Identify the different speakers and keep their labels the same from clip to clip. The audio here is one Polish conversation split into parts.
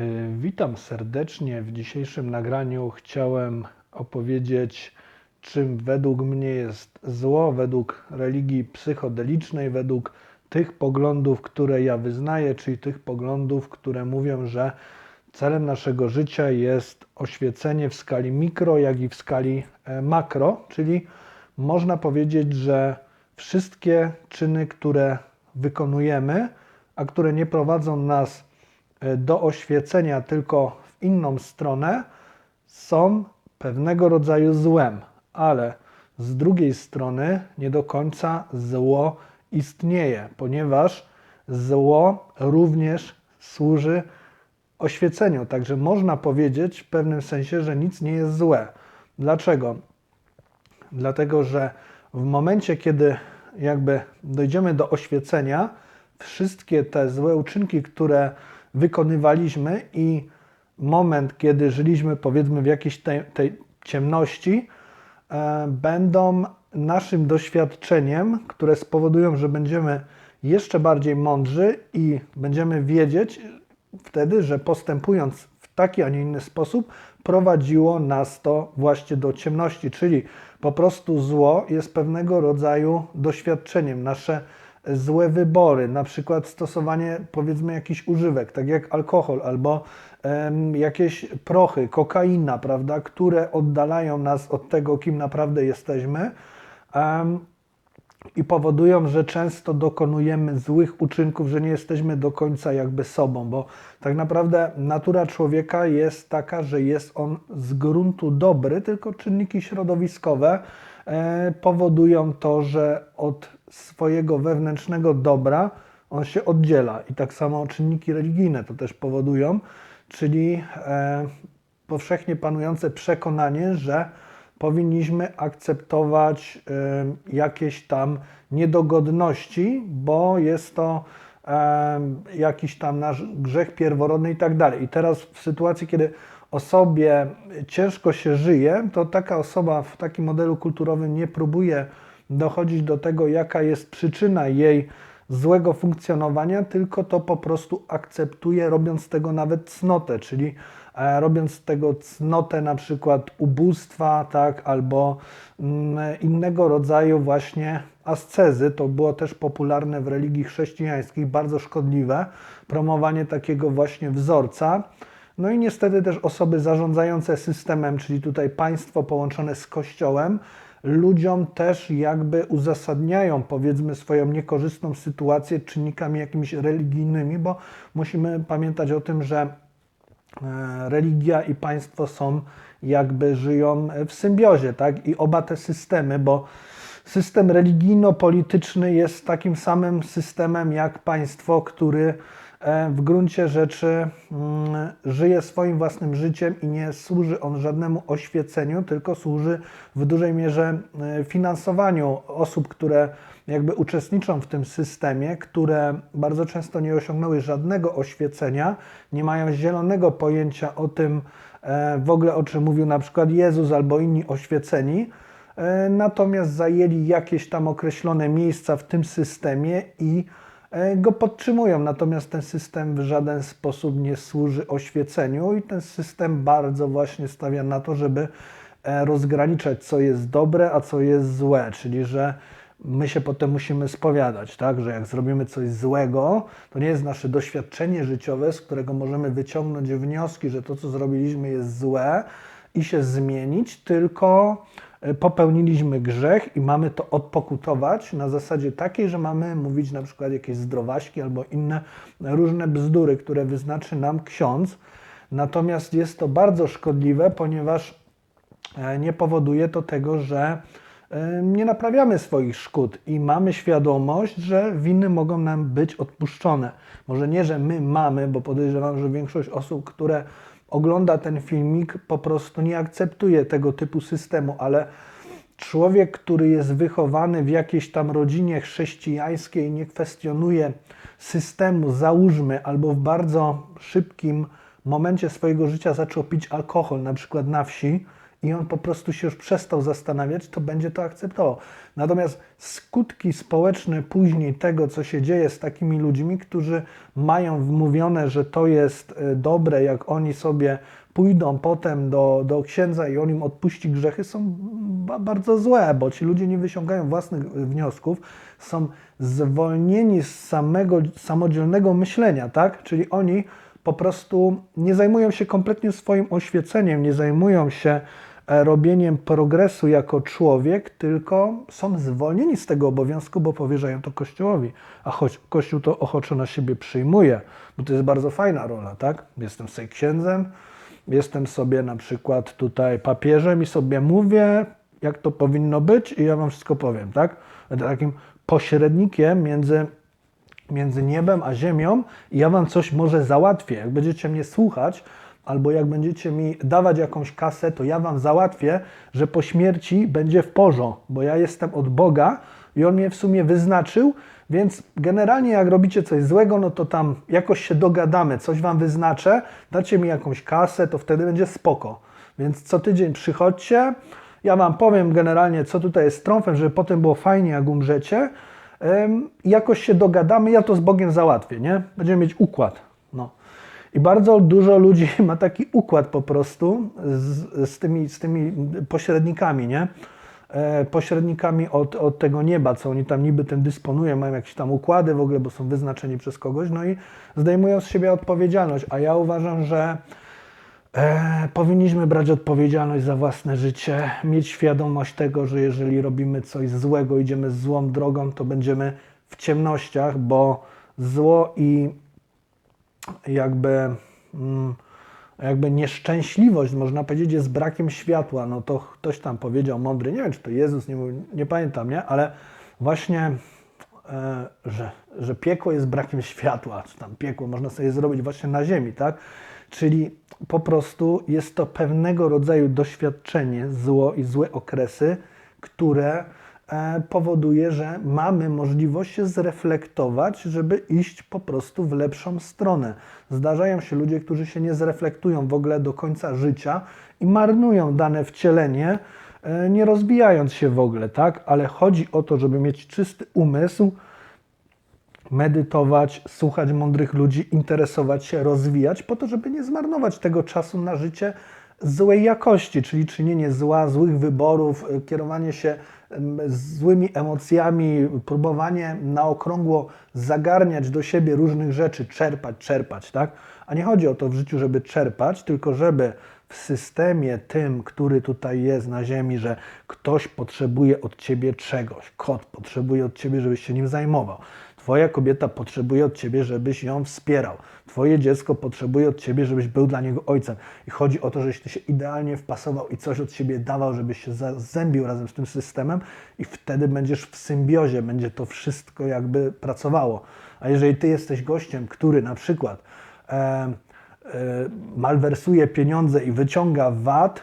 Speaker 1: Y, Witam serdecznie. W dzisiejszym nagraniu chciałem opowiedzieć, czym według mnie jest zło, według religii psychodelicznej, według tych poglądów, które ja wyznaję, czyli tych poglądów, które mówią, że celem naszego życia jest oświecenie w skali mikro, jak i w skali e, makro, czyli można powiedzieć, że wszystkie czyny, które wykonujemy, a które nie prowadzą nas e, do oświecenia, tylko w inną stronę, są pewnego rodzaju złem, ale z drugiej strony nie do końca zło istnieje, ponieważ zło również służy oświeceniu. Także można powiedzieć w pewnym sensie, że nic nie jest złe. Dlaczego? Dlatego, że w momencie, kiedy jakby dojdziemy do oświecenia, wszystkie te złe uczynki, które wykonywaliśmy i moment, kiedy żyliśmy powiedzmy w jakiejś tej, tej ciemności, e, będą naszym doświadczeniem, które spowodują, że będziemy jeszcze bardziej mądrzy i będziemy wiedzieć wtedy, że postępując w taki, a nie inny sposób, prowadziło nas to właśnie do ciemności, czyli po prostu zło jest pewnego rodzaju doświadczeniem. Nasze złe wybory, na przykład stosowanie powiedzmy jakichś używek, tak jak alkohol albo em, jakieś prochy, kokaina, prawda, które oddalają nas od tego, kim naprawdę jesteśmy. em, i powodują, że często dokonujemy złych uczynków, że nie jesteśmy do końca jakby sobą, bo tak naprawdę natura człowieka jest taka, że jest on z gruntu dobry, tylko czynniki środowiskowe powodują to, że od swojego wewnętrznego dobra on się oddziela. I tak samo czynniki religijne to też powodują, czyli e, powszechnie panujące przekonanie, że powinniśmy akceptować y, jakieś tam niedogodności, bo jest to jakiś tam nasz grzech pierworodny i tak dalej. I teraz w sytuacji, kiedy osobie ciężko się żyje, to taka osoba w takim modelu kulturowym nie próbuje dochodzić do tego, jaka jest przyczyna jej złego funkcjonowania, tylko to po prostu akceptuje, robiąc z tego nawet cnotę, czyli robiąc z tego cnotę na przykład ubóstwa, tak, albo mm, innego rodzaju właśnie ascezy. To było też popularne w religii chrześcijańskich, bardzo szkodliwe, promowanie takiego właśnie wzorca. No i niestety też osoby zarządzające systemem, czyli tutaj państwo połączone z kościołem, ludziom też jakby uzasadniają, powiedzmy, swoją niekorzystną sytuację czynnikami jakimiś religijnymi, bo musimy pamiętać o tym, że religia i państwo są jakby żyją w symbiozie, tak? I oba te systemy, bo system religijno-polityczny jest takim samym systemem jak państwo, który e, w gruncie rzeczy mm, żyje swoim własnym życiem i nie służy on żadnemu oświeceniu, tylko służy w dużej mierze e, finansowaniu osób, które jakby uczestniczą w tym systemie, które bardzo często nie osiągnęły żadnego oświecenia, nie mają zielonego pojęcia o tym e, w ogóle, o czym mówił na przykład Jezus albo inni oświeceni, e, natomiast zajęli jakieś tam określone miejsca w tym systemie i e, go podtrzymują. Natomiast ten system w żaden sposób nie służy oświeceniu i ten system bardzo właśnie stawia na to, żeby e, rozgraniczać, co jest dobre, a co jest złe, czyli że my się potem musimy spowiadać, tak, że jak zrobimy coś złego, to nie jest nasze doświadczenie życiowe, z którego możemy wyciągnąć wnioski, że to, co zrobiliśmy, jest złe i się zmienić, tylko e, popełniliśmy grzech i mamy to odpokutować na zasadzie takiej, że mamy mówić na przykład jakieś zdrowaśki albo inne różne bzdury, które wyznaczy nam ksiądz. Natomiast jest to bardzo szkodliwe, ponieważ e, nie powoduje to tego, że e, nie naprawiamy swoich szkód i mamy świadomość, że winy mogą nam być odpuszczone. Może nie, że my mamy, bo podejrzewam, że większość osób, które ogląda ten filmik, po prostu nie akceptuje tego typu systemu, ale człowiek, który jest wychowany w jakiejś tam rodzinie chrześcijańskiej, nie kwestionuje systemu, załóżmy, albo w bardzo szybkim momencie swojego życia zaczął pić alkohol, na przykład na wsi, i on po prostu się już przestał zastanawiać, to będzie to akceptował. Natomiast skutki społeczne później tego, co się dzieje z takimi ludźmi, którzy mają wmówione, że to jest e, dobre, jak oni sobie pójdą potem do, do księdza i on im odpuści grzechy, są ba- bardzo złe, bo ci ludzie nie wyciągają własnych wniosków, są zwolnieni z samego samodzielnego myślenia, tak? Czyli oni po prostu nie zajmują się kompletnie swoim oświeceniem, nie zajmują się robieniem progresu jako człowiek, tylko są zwolnieni z tego obowiązku, bo powierzają to Kościołowi. A choć Kościół to ochoczo na siebie przyjmuje, bo to jest bardzo fajna rola, tak? Jestem sobie księdzem, jestem sobie na przykład tutaj papieżem i sobie mówię, jak to powinno być i ja wam wszystko powiem, tak? Będę takim pośrednikiem między między niebem a ziemią i ja wam coś może załatwię. Jak będziecie mnie słuchać, albo jak będziecie mi dawać jakąś kasę, to ja wam załatwię, że po śmierci będzie w porządku, bo ja jestem od Boga i On mnie w sumie wyznaczył, więc generalnie jak robicie coś złego, no to tam jakoś się dogadamy, coś wam wyznaczę, dacie mi jakąś kasę, to wtedy będzie spoko. Więc co tydzień przychodźcie, ja wam powiem generalnie, co tutaj jest trąfem, żeby potem było fajnie, jak umrzecie. Ym, jakoś się dogadamy, ja to z Bogiem załatwię, nie? Będziemy mieć układ. I bardzo dużo ludzi ma taki układ po prostu z, z, tymi, z tymi pośrednikami, nie? E, pośrednikami od, od tego nieba, co oni tam niby tym dysponują, mają jakieś tam układy w ogóle, bo są wyznaczeni przez kogoś, no i zdejmują z siebie odpowiedzialność. A ja uważam, że E, powinniśmy brać odpowiedzialność za własne życie, mieć świadomość tego, że jeżeli robimy coś złego, idziemy złą drogą, to będziemy w ciemnościach, bo zło i jakby, mm, jakby nieszczęśliwość, można powiedzieć, jest brakiem światła. No to ktoś tam powiedział mądry, nie wiem czy to Jezus, nie, nie pamiętam, nie? Ale właśnie, e, że, że piekło jest brakiem światła, czy tam piekło można sobie zrobić właśnie na ziemi, tak? Czyli po prostu jest to pewnego rodzaju doświadczenie, zło i złe okresy, które powoduje, że mamy możliwość się zreflektować, żeby iść po prostu w lepszą stronę. Zdarzają się ludzie, którzy się nie zreflektują w ogóle do końca życia i marnują dane wcielenie, e, nie rozwijając się w ogóle, tak? Ale chodzi o to, żeby mieć czysty umysł, medytować, słuchać mądrych ludzi, interesować się, rozwijać, po to, żeby nie zmarnować tego czasu na życie złej jakości, czyli czynienie zła, złych wyborów, y, kierowanie się ym, złymi emocjami, próbowanie na okrągło zagarniać do siebie różnych rzeczy, czerpać, czerpać, tak? A nie chodzi o to w życiu, żeby czerpać, tylko żeby w systemie tym, który tutaj jest na ziemi, że ktoś potrzebuje od ciebie czegoś, kot potrzebuje od ciebie, żebyś się nim zajmował. Twoja kobieta potrzebuje od ciebie, żebyś ją wspierał. Twoje dziecko potrzebuje od ciebie, żebyś był dla niego ojcem. I chodzi o to, żebyś ty się idealnie wpasował i coś od siebie dawał, żebyś się zazębił razem z tym systemem i wtedy będziesz w symbiozie, będzie to wszystko jakby pracowało. A jeżeli ty jesteś gościem, który na przykład e, e, malwersuje pieniądze i wyciąga VAT,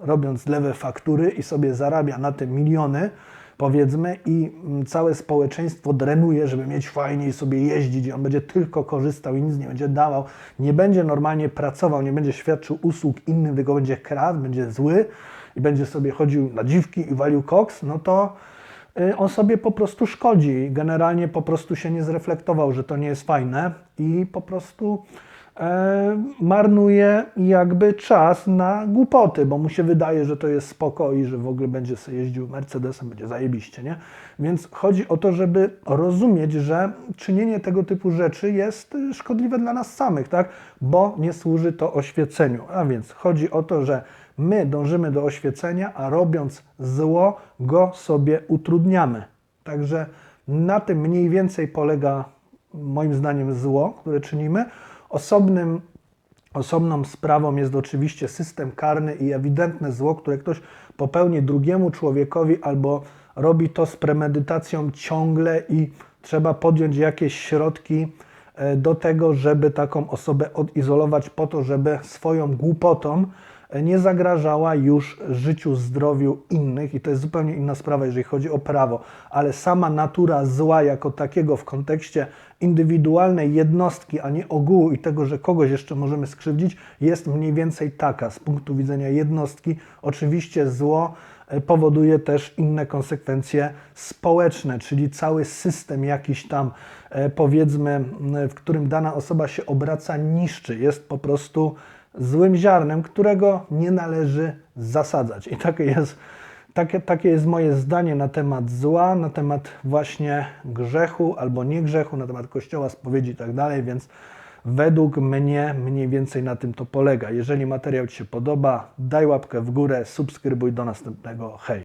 Speaker 1: robiąc lewe faktury i sobie zarabia na tym miliony, powiedzmy, i mm, całe społeczeństwo drenuje, żeby mieć fajnie i sobie jeździć, i on będzie tylko korzystał i nic nie będzie dawał, nie będzie normalnie pracował, nie będzie świadczył usług innym, tylko będzie kradł, będzie zły i będzie sobie chodził na dziwki i walił koks, no to y, on sobie po prostu szkodzi. Generalnie po prostu się nie zreflektował, że to nie jest fajne i po prostu marnuje jakby czas na głupoty, bo mu się wydaje, że to jest spoko i że w ogóle będzie sobie jeździł Mercedesem, będzie zajebiście, nie? Więc chodzi o to, żeby rozumieć, że czynienie tego typu rzeczy jest y, szkodliwe dla nas samych, tak? Bo nie służy to oświeceniu. A więc chodzi o to, że my dążymy do oświecenia, a robiąc zło, go sobie utrudniamy. Także na tym mniej więcej polega moim zdaniem zło, które czynimy. Osobnym, osobną sprawą jest oczywiście system karny i ewidentne zło, które ktoś popełni drugiemu człowiekowi albo robi to z premedytacją ciągle i trzeba podjąć jakieś środki e, do tego, żeby taką osobę odizolować po to, żeby swoją głupotą nie zagrażała już życiu, zdrowiu innych i to jest zupełnie inna sprawa, jeżeli chodzi o prawo, ale sama natura zła jako takiego w kontekście indywidualnej jednostki, a nie ogółu i tego, że kogoś jeszcze możemy skrzywdzić, jest mniej więcej taka z punktu widzenia jednostki. Oczywiście zło e, powoduje też inne konsekwencje społeczne, czyli cały system jakiś tam, e, powiedzmy, w którym dana osoba się obraca, niszczy. Jest po prostu złym ziarnem, którego nie należy zasadzać. I takie jest, takie, takie jest moje zdanie na temat zła, na temat właśnie grzechu albo nie grzechu, na temat kościoła, spowiedzi i tak dalej, więc według mnie mniej więcej na tym to polega. Jeżeli materiał Ci się podoba, daj łapkę w górę, subskrybuj, do następnego, hej!